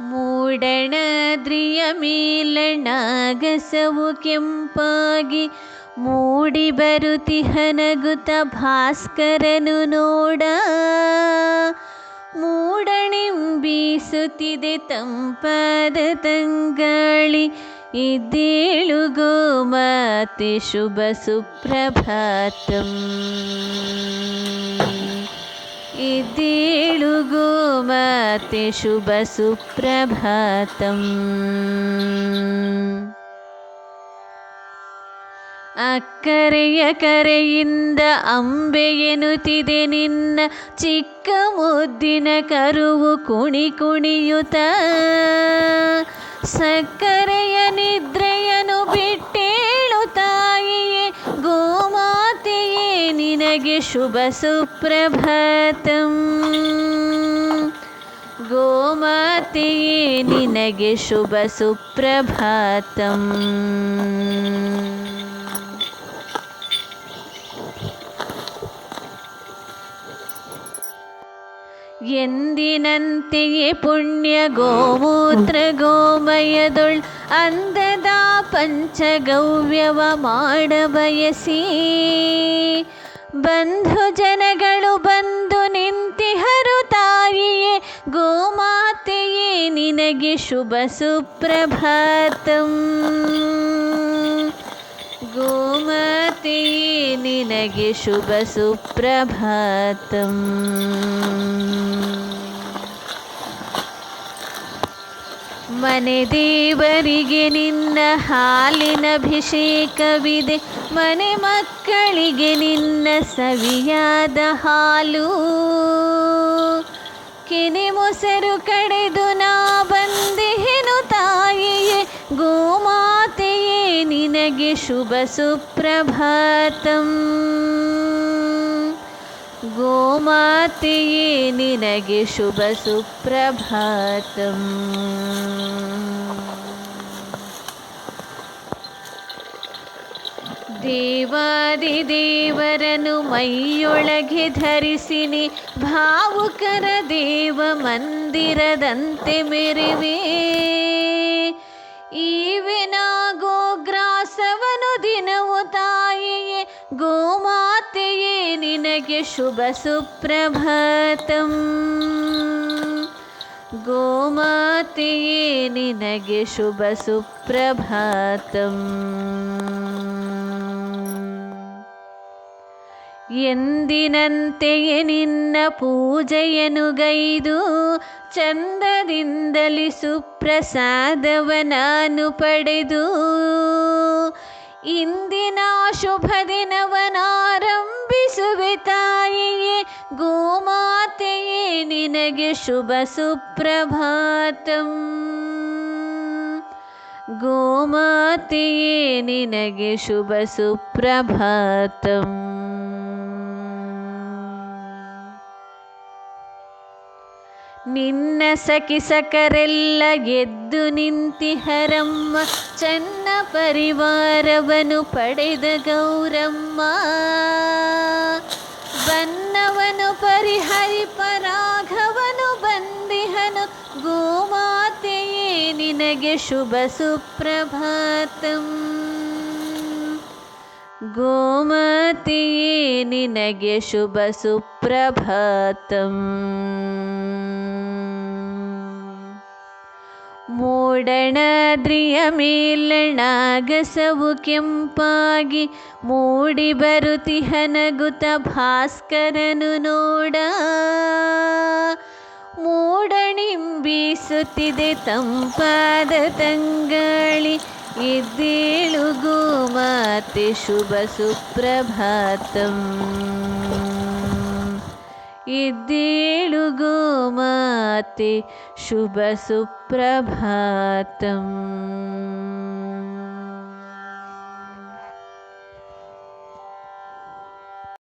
ಮೂಡಣದ್ರಿಯ ಮೇಲಣಾಗಸವು ಕೆಂಪಾಗಿ ಮೂಡಿ ಬರುತಿಹನಗುತ ಭಾಸ್ಕರನು ನೋಡ. ಮೂಡಣಿಂಬೀಸುತ್ತಿದೆ ತಂಪಾದ ತಂಗಾಳಿ. ಇದ್ದೇಳು ಗೋಮಾತೆ ಶುಭ ಸುಪ್ರಭಾತಂ. ಇದ್ದೇಳು ಗೋಮಾತೆ ಶುಭ ಸುಪ್ರಭಾತಂ. ಅಕ್ಕರೆಯ ಕರೆಯಿಂದ ಅಂಬೆ ಎನ್ನುತ್ತಿದೆ ನಿನ್ನ ಚಿಕ್ಕ ಮುದ್ದಿನ ಕರುವು ಕುಣಿ ಕುಣಿಯುತ ಸಕ್ಕರೆಯ ನಿದ್ರೆಯನು ಬಿಟ್ಟೇಳು ತಾಯಿಯೇ, ಗೋಮಾತೆಯೇ, ನಿನಗೆ ಶುಭ ಸುಪ್ರಭಾತಂ. ಗೋಮಾತೆಯೇ ನಿನಗೆ ಶುಭ ಸುಪ್ರಭಾತಂ. ಎಂದಿನಂತೆಯೇ ಪುಣ್ಯ ಗೋಮೂತ್ರ ಗೋಮಯದುಳ್ ಅಂದದ ಪಂಚಗವ್ಯವ ಮಾಡಬಯಸಿ ಬಂಧು ಜನಗಳು ಬಂದು ಶುಭ ಸುಪ್ರಭಾತಂ ಗೋಮಾತೆಯೇ ನಿನಗೆ ಶುಭ ಸುಪ್ರಭಾತಂ ಮನೆ ದೇವರಿಗೆ ನಿನ್ನ ಹಾಲಿನ ಅಭಿಷೇಕವಿದೆ ಮನೆ ಮಕ್ಕಳಿಗೆ ನಿನ್ನ ಸವಿಯಾದ ಹಾಲು। ಕೆನೆ ಮೊಸರು ಕಡೆದು ನಾ ಬಂದೆಹೆನು ತಾಯಿಯೇ ಗೋಮಾತೆಯೇ ನಿನಗೆ ಶುಭ ಸುಪ್ರಭಾತಂ ಗೋಮಾತೆಯೇ ನಿನಗೆ ಶುಭ ದೇವಾದಿದೇವರನು ಮೈಯೊಳಗೆ ಧರಿಸಿನಿ. ಭಾವುಕರ ದೇವ ಮಂದಿರದಂತೆ ಮೆರೆವೆ. ಈವೆನಾಗೋ ಗ್ರಾಸವನು ದಿನವು ತಾಯಿಯೇ. ಗೋಮಾತೆಯೇ, ನಿನಗೆ ಶುಭ ಸುಪ್ರಭಾತಂ. ನಿನಗೆ ಶುಭ ಎಂದಿನಂತೆಯೇ ನಿನ್ನ ಪೂಜೆಯನುಗೈದು, ಚಂದದಿಂದಲಿ ಸುಪ್ರಸಾದವ ನಾನು ಪಡೆದು. ಇಂದಿನ ಶುಭ ದಿನವನಾರಂಭಿಸುವೆ ತಾಯಿಯೇ, ಗೋಮಾತೆಯೇ, ನಿನಗೆ ಶುಭ ಸುಪ್ರಭಾತಂ. ಗೋಮಾತೆಯೇ, ನಿನಗೆ ಶುಭ ಸುಪ್ರಭಾತಂ. ನಿನ್ನ ಸಖಿ ಸಕರೆಲ್ಲ ಎದ್ದು ನಿಂತಿಹರಮ್ಮ ಚನ್ನ ಪರಿವಾರವನು ಪಡೆದ ಗೌರಮ್ಮ. ಬನ್ನವನು ಪರಿಹರಿ ಪರಾಘವನು ಬಂದಿಹನು, ಗೋಮಾತೆಯೇ ನಿನಗೆ ಶುಭ ಸುಪ್ರಭಾತಂ. ಗೋಮಾತೆಯೇ ನಿನಗೆ ಶುಭ ಸುಪ್ರಭಾತಂ. ಮೂಡಣದ್ರಿಯ ಮೇಲಣಾಗಸವು ಕೆಂಪಾಗಿ ಮೂಡಿ ಬರುತಿಹನಗುತ ಭಾಸ್ಕರನು ನೋಡ. ಮೂಡಣಿಂಬೀಸುತ್ತಿದೆ ತಂಪಾದ ತಂಗಾಳಿ ಎದ್ದೇಳುಗೋ ಮಾತೆ ಶುಭ ಸುಪ್ರಭಾತಂ. गोमाति शुभ सुप्रभातम्